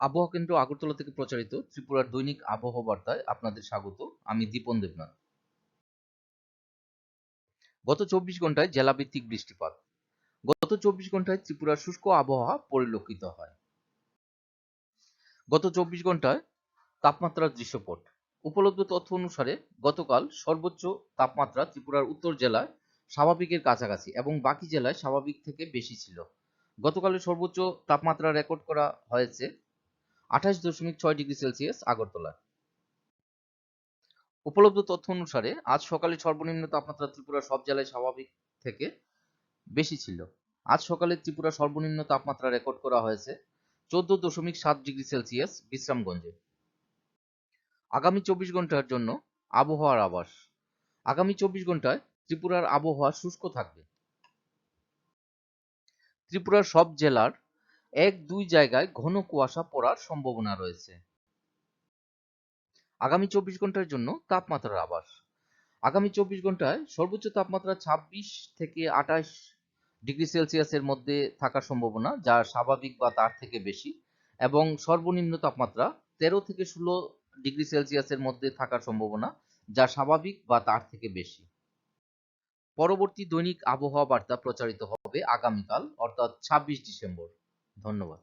আবহাওয়া কেন্দ্র আগরতলা থেকে প্রচারিত ত্রিপুরার দৈনিক আবহাওয়া বার্তায় আপনাদের স্বাগত। আমি দীপন দেবনাথ। গত চব্বিশ ঘন্টায় জেলাভিত্তিক বৃষ্টিপাত। গত চব্বিশ ঘন্টায় ত্রিপুরার শুষ্ক আবহাওয়া পরিলক্ষিত হয়। গত চব্বিশ ঘন্টায় তাপমাত্রার দৃশ্যপট। উপলব্ধ তথ্য অনুসারে গতকাল সর্বোচ্চ তাপমাত্রা ত্রিপুরার উত্তর জেলায় স্বাভাবিকের কাছাকাছি এবং বাকি জেলায় স্বাভাবিক থেকে বেশি ছিল। গতকালের সর্বোচ্চ তাপমাত্রা রেকর্ড করা হয়েছে আঠাশ দশমিক ছয় ডিগ্রি সেলসিয়াস আগরতলা। উপলব্ধ তথ্য অনুসারে আজ সকালে সর্বনিম্ন তাপমাত্রা ত্রিপুরা সব জেলায় স্বাভাবিক থেকে বেশি ছিল। আজ সকালে ত্রিপুরা সর্বনিম্ন তাপমাত্রা রেকর্ড করা হয়েছে চোদ্দ দশমিক সাত ডিগ্রি সেলসিয়াস বিশ্রামগঞ্জে। আগামী চব্বিশ ঘণ্টার জন্য আবহাওয়ার আবাস আগামী চব্বিশ ঘন্টায় ত্রিপুরার আবহাওয়া শুষ্ক থাকবে। ত্রিপুরার সব জেলার এক দুই জায়গায় ঘন কুয়াশা পড়ার সম্ভাবনা রয়েছে। আগামী চব্বিশ ঘণ্টার জন্য তাপমাত্রার আবাস আগামী চব্বিশ ঘন্টায় সর্বোচ্চ তাপমাত্রা ছাব্বিশ থেকে আঠাশ ডিগ্রি সেলসিয়াসের মধ্যে থাকার সম্ভাবনা, যা স্বাভাবিক বা তার থেকে বেশি, এবং সর্বনিম্ন তাপমাত্রা তেরো থেকে ষোলো ডিগ্রি সেলসিয়াসের মধ্যে থাকার সম্ভাবনা, যা স্বাভাবিক বা তার থেকে বেশি। পরবর্তী দৈনিক আবহাওয়া বার্তা প্রচারিত হবে আগামীকাল, অর্থাৎ ছাব্বিশ ডিসেম্বর। ধন্যবাদ।